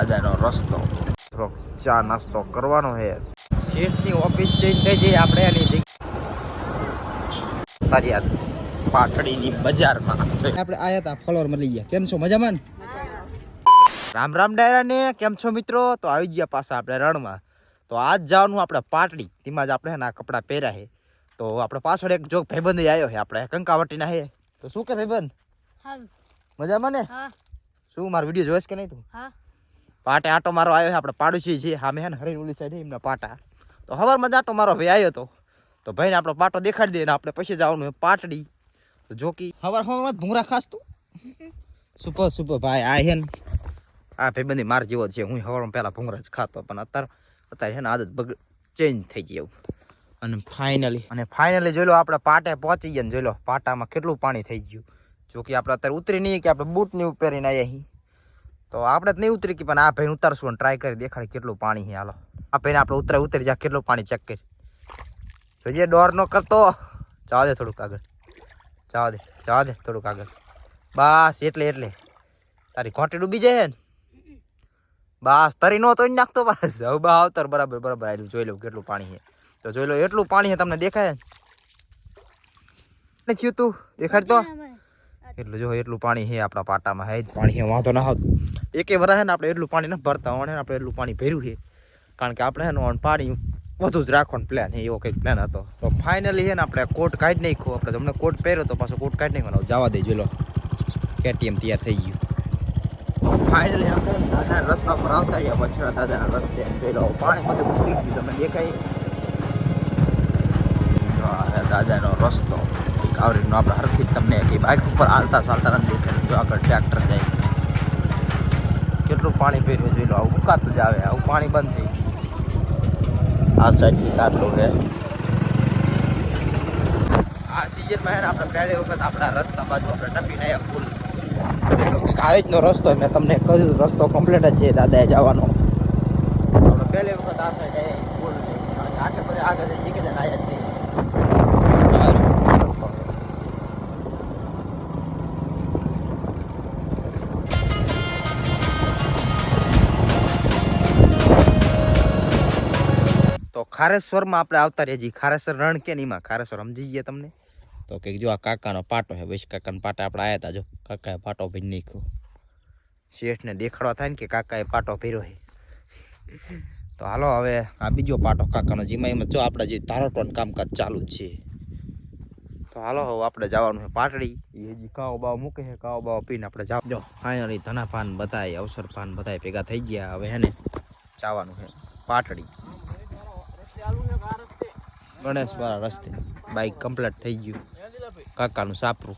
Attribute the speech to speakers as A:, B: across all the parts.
A: દાદાનો રસ્તો. થોડોક ચા નાસ્તો કરવાનો છે શેઠની ઓફિસ ચેન્જ થઈ જઈ આપણે એની તારી આ પાટડીની બજારમાં. આપણે આયા હતા ફ્લોર મળી લઈ ગયા. કેમ છો? મજામાં રામ રામ ડાયરા ને કેમ છો મિત્રો? તો આવી ગયા પાછા આપણે રણમાં. તો આજ જવાનું આપણે પાટડી. તેમાં જ આપણે ના કપડાં પહેર્યા છે તો આપણે પાછળ એક જોગ ભાઈબંધ આવ્યો છે આપણે કંકાવટીના છે તો શું કે ભાઈબંધ?
B: હા
A: મજામાં ને? શું મારો વીડિયો જોઈશ કે નહીં તું?
B: હા.
A: પાટે આટો મારો આવ્યો છે આપણે પાડોશી છે સામે હે ને હરીન ઓલી સાઈડ એમના પાટા. તો હવારમાં જ આટો મારો ભાઈ આવ્યો હતો તો ભાઈને આપણો પાટો દેખાડી દે ને આપણે પછી જવાનું પાટડી. તો જો કે હવાર હવારમાં ભૂંગરા ખાસ તું? સુપર સુપર ભાઈ આ હે ને આ ભાઈબંધી માર જેવો જ છે. હું હવારમાં પહેલાં ભૂંગરા જ ખાતો પણ અત્યારે અત્યારે હે ને આદત બગ ચેન્જ થઈ ગઈ એવું. અને ફાઇનલી અને ફાઇનલી જોઈ લો આપણે પાટે પહોંચી ગયા ને જોઈ લો પાટામાં કેટલું પાણી થઈ ગયું. જો કે આપણે અત્યારે ઉતરી નહીં કે આપણે બૂટની ઉપરીને પહેરીને આવ્યા અહીં તો આપણે જ નહીં ઉતરી કે પણ આ ભાઈ ઉતારશું અને ટ્રાય કરી દેખાડે કેટલું પાણી છે. હાલો. આ ભાઈને આપણે ઉતરાય, ઉતરી જા કેટલું પાણી ચેક કરી. જોઈએ ડોર નો કરતો, જવા દે થોડુંક આગળ. જવા દે જવા દે થોડુંક આગળ. બસ, એટલે એટલે. તારી ઘોંટી ડૂબી જાય ને? બસ, તરી નો તો ઈ નાખતો બસ. હવે બા આવતર બરાબર બરાબર આવેલું જોઈ લઉં કેટલું પાણી છે. તો જોઈ લો, એટલું પાણી છે તમને દેખાય ને? થયું તું? દેખાડ તો એટલું જો એટલું પાણી છે આપણા પાટામાં હે પાણી છે વાંધો ના આવતું એકે વરા છે ને આપણે એટલું પાણી ન ભરતા હોય આપણે એટલું પાણી ભર્યું છે. કારણ કે આપણે હે ને પાણી વધુ જ રાખવાનો પ્લાન એવો કંઈક પ્લાન હતો. તો ફાઇનલી છે ને આપણે કોટ કાઢી નાખ્યો આપણે તમને કોટ પહેર્યો તો પાછો કોટ કાઢી નાખવાનો. જવા દે જોઈ લો. કેટીએમ તૈયાર થઈ ગયું. તો ફાઇનલી આપણે દાદાના રસ્તા પર આવતા ગયા બછડા દાદાના રસ્તે. પેલો પાણી બધું ભૂલી ગયું તમને દેખાય? દાદાનો રસ્તો. કાવરીનો આપણે હરખી તમને કે બાઇક ઉપર હાલતા ચાલતા નથી દેખાતું. જો આગળ ટ્રેક્ટર જાય. કેટલું પાણી પહેર્યું જોઈ લો. આવું ઉકાતું જ આવે. આવું પાણી બંધ થઈ આ સાઈડ આટલું છે. આ સિઝનમાં આપણે પહેલી વખત આપણા રસ્તા બાજુ આપણે ટપીને આવ્યા ફૂલ આવી જ નો રસ્તો મેં તમને કહ્યું રસ્તો કમ્પ્લીટ જ છે. દાદાએ જવાનો. આપણે પહેલી વખત આ સાઈડ આટલે બધે આગળ નીકળે આવ્યા જ નહીં ખારેશ્વરમાં આપણે આવતા રહીએ છીએ. ખારેશ્વર રણ કે એમાં? ખારેશ્વર સમજી ગયા તમને? તો કે જો આ કાકાનો પાટો છે વૈશ કાકાનો પાટા આપણે આવ્યા હતા જો. કાકાએ પાટો ભરી નાખ્યો. શેઠને દેખાડવા થાય ને કે કાકાએ પાટો ભર્યો છે. તો હાલો હવે આ બીજો પાટો કાકાનો જેમાં એમાં જો આપણે જે તારોટવાનું કામકાજ ચાલુ જ છે. તો હાલો હવે આપણે જવાનું છે પાટડી. એ હજી કાવો બાવો મૂકે છે કાવો બાવો પીને આપણે જાવ. જો ફાઇનલી ધના પાન બધાય અવસર પાન બધાય ભેગા થઈ ગયા. હવે હે ને જવાનું છે પાટડી. ગણેશ વાળા રસ્તે. બાઈક કમ્પ્લીટ થઈ ગયું. કાકાનું સાપરું.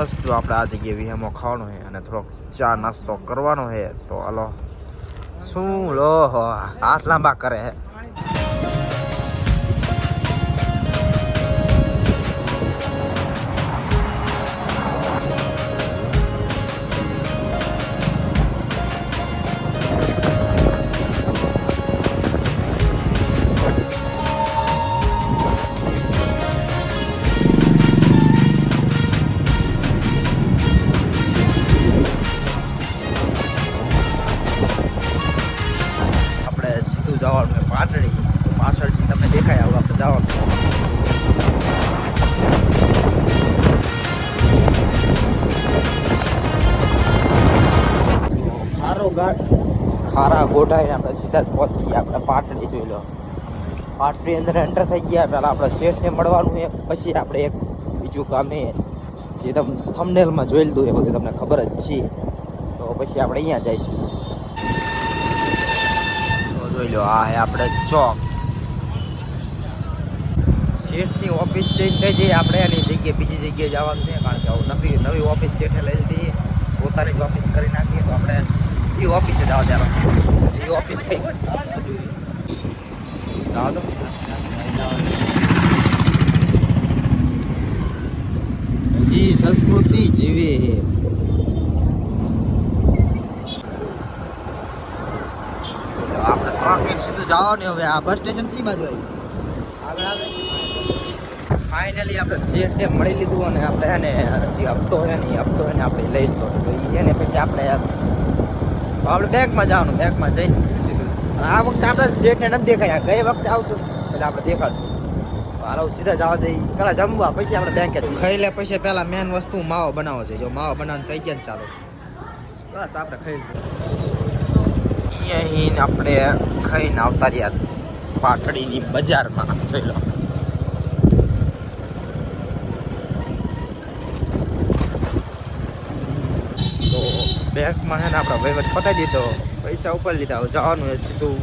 A: બસ, જો આપણે આ જગ્યાએ વિહામો ખાવાનો છે અને થોડોક ચા નાસ્તો કરવાનો છે, તો હાલો. શું, લો હાથ લાંબા કરે હે ખારા ગોઠાઈને આપણે સીધા જ પહોંચી ગયા આપણે પાટડી જોઈ લો. પાટડી અંદર એન્ટર થઈ ગયા. પહેલાં આપણે શેઠને મળવાનું છે. પછી આપણે એક બીજું કામ જે તમે થમનેલમાં જોઈ લીધું એ બધું તમને ખબર જ છે. તો પછી આપણે અહીંયા જઈશું. તો જોઈ લો, આ આપણે ચોક. શેઠની ઓફિસ ચેન્જ થઈ જઈએ આપણે એની જગ્યાએ બીજી જગ્યાએ જવાનું છે. કારણ કે નવી નવી ઓફિસ શેઠે લઈ લીધી પોતાની જ ઓફિસ કરી નાખીએ તો આપણે એ ઓફિસે જવા દેવાનું એ ઓફિસ થઈ જવા દો સંસ્કૃતિ જેવી છે તો આપણે ચોકે સીધું જવાનું હવે આ બસ સ્ટેશનથી બાજુ આવ્યું આગળ આવે ફાઇનલી આપણે શેઠને મળી લીધું અને આપણે એને જે હપ્તો હોય ને એ હપ્તો એને આપણે લઈ લીધો તો ઈ એને પછી આપણે આપણે બેંકમાં જવાનું બેંકમાં જઈને સીધું આ વખતે આપણે શેઠને નથી દેખાયા ગઈ વખતે આવશું એટલે આપણે દેખાડશું. હાલો સીધા જવા દઈ પેલા જમવા પછી આપણે બેંકે ખાઈ લે પછી પેલા મેન વસ્તુ માવો બનાવો જોઈએ જો માવો બનાવવાનું થઈ ગયા ને ચાલો. બસ આપણે ખાઈ અહીં આપણે ખાઈને આવતા રહ્યા પાટડીની બજારમાં. પેલો બેંકમાં છે ને આપણે વહીવટ પતાવી દીધો. પૈસા ઉપર લીધા. જવાનું હોય સીધું.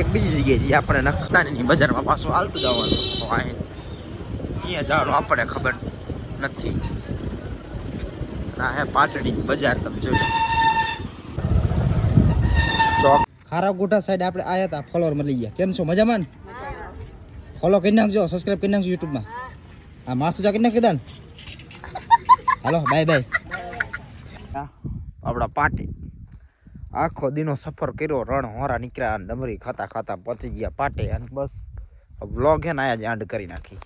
A: એક બીજી જગ્યાએ જઈએ આપણે નખતાની બજારમાં પાછું હાલતું જવાનું. અહીં જ્યાં જવાનું આપણને ખબર નથી. ના, હે પાટડી બજાર તમે જોઈ ચોક ખારા સાઈડ આપણે આયા હતા ફોલોવર મળી ગયા. કેમ છો? મજામાં ફોલો કરી નાખજો સબસ્ક્રાઈબ કરી નાખજો યુટ્યુબમાં હા, માથું જા, કરી નાખી દાન હાલો બાય બાય આપણા પાટી. આખો દીનો સફર કર્યો રણ હોરા નીકળ્યા અને ડમરી ખાતા ખાતા પહોંચી ગયા પાટે. અને બસ બ્લોગ હે ને આયા જ આંડ કરી નાખી.